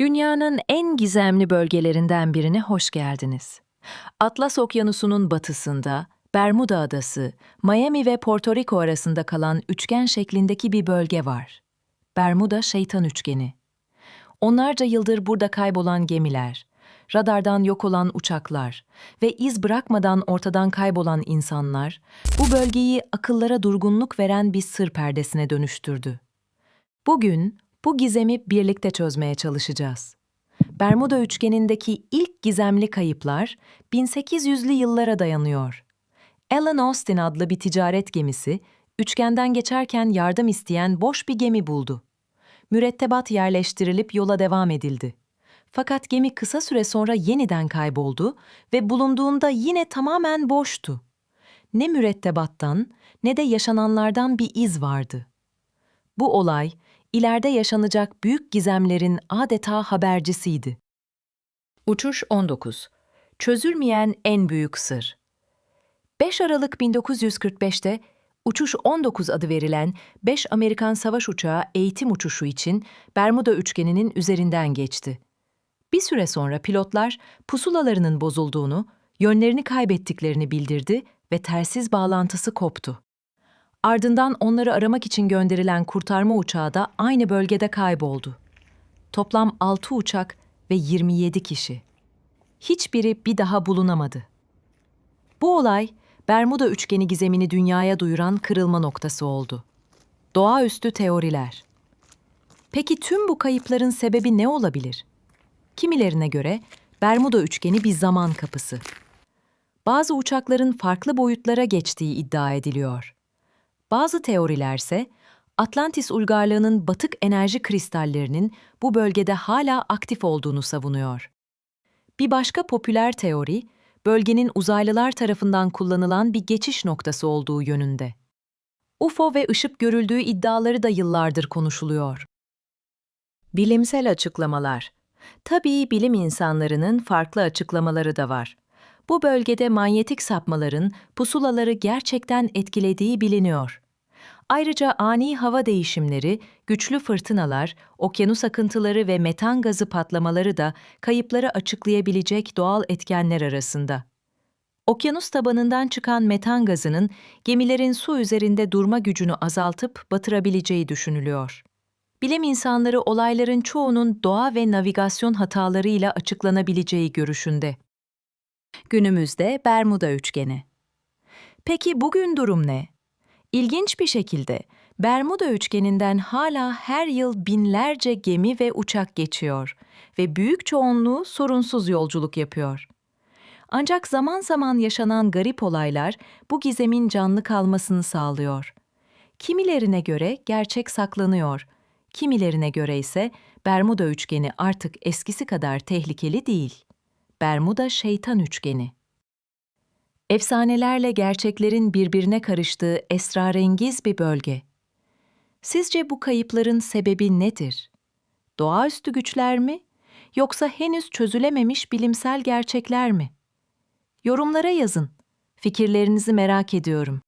Dünyanın en gizemli bölgelerinden birine hoş geldiniz. Atlas Okyanusu'nun batısında, Bermuda Adası, Miami ve Porto Rico arasında kalan üçgen şeklindeki bir bölge var. Bermuda Şeytan Üçgeni. Onlarca yıldır burada kaybolan gemiler, radardan yok olan uçaklar ve iz bırakmadan ortadan kaybolan insanlar bu bölgeyi akıllara durgunluk veren bir sır perdesine dönüştürdü. Bugün bu gizemi birlikte çözmeye çalışacağız. Bermuda üçgenindeki ilk gizemli kayıplar 1800'lü yıllara dayanıyor. Ellen Austin adlı bir ticaret gemisi üçgenden geçerken yardım isteyen boş bir gemi buldu. Mürettebat yerleştirilip yola devam edildi. Fakat gemi kısa süre sonra yeniden kayboldu ve bulunduğunda yine tamamen boştu. Ne mürettebattan ne de yaşananlardan bir iz vardı. Bu olay ileride yaşanacak büyük gizemlerin adeta habercisiydi. Uçuş 19. Çözülmeyen en büyük sır. 5 Aralık 1945'te Uçuş 19 adı verilen 5 Amerikan savaş uçağı eğitim uçuşu için Bermuda üçgeninin üzerinden geçti. Bir süre sonra pilotlar pusulalarının bozulduğunu, yönlerini kaybettiklerini bildirdi ve telsiz bağlantısı koptu. Ardından onları aramak için gönderilen kurtarma uçağı da aynı bölgede kayboldu. Toplam 6 uçak ve 27 kişi. Hiçbiri bir daha bulunamadı. Bu olay Bermuda üçgeni gizemini dünyaya duyuran kırılma noktası oldu. Doğaüstü teoriler. Peki tüm bu kayıpların sebebi ne olabilir? Kimilerine göre Bermuda üçgeni bir zaman kapısı. Bazı uçakların farklı boyutlara geçtiği iddia ediliyor. Bazı teorilerse Atlantis uygarlığının batık enerji kristallerinin bu bölgede hala aktif olduğunu savunuyor. Bir başka popüler teori, bölgenin uzaylılar tarafından kullanılan bir geçiş noktası olduğu yönünde. UFO ve ışık görüldüğü iddiaları da yıllardır konuşuluyor. Bilimsel açıklamalar. Tabii bilim insanlarının farklı açıklamaları da var. Bu bölgede manyetik sapmaların pusulaları gerçekten etkilediği biliniyor. Ayrıca ani hava değişimleri, güçlü fırtınalar, okyanus akıntıları ve metan gazı patlamaları da kayıpları açıklayabilecek doğal etkenler arasında. Okyanus tabanından çıkan metan gazının gemilerin su üzerinde durma gücünü azaltıp batırabileceği düşünülüyor. Bilim insanları olayların çoğunun doğa ve navigasyon hatalarıyla açıklanabileceği görüşünde. Günümüzde Bermuda üçgeni. Peki bugün durum ne? İlginç bir şekilde Bermuda üçgeninden hala her yıl binlerce gemi ve uçak geçiyor ve büyük çoğunluğu sorunsuz yolculuk yapıyor. Ancak zaman zaman yaşanan garip olaylar bu gizemin canlı kalmasını sağlıyor. Kimilerine göre gerçek saklanıyor, kimilerine göre ise Bermuda üçgeni artık eskisi kadar tehlikeli değil. Bermuda şeytan üçgeni. Efsanelerle gerçeklerin birbirine karıştığı esrarengiz bir bölge. Sizce bu kayıpların sebebi nedir? Doğaüstü güçler mi? Yoksa henüz çözülememiş bilimsel gerçekler mi? Yorumlara yazın. Fikirlerinizi merak ediyorum.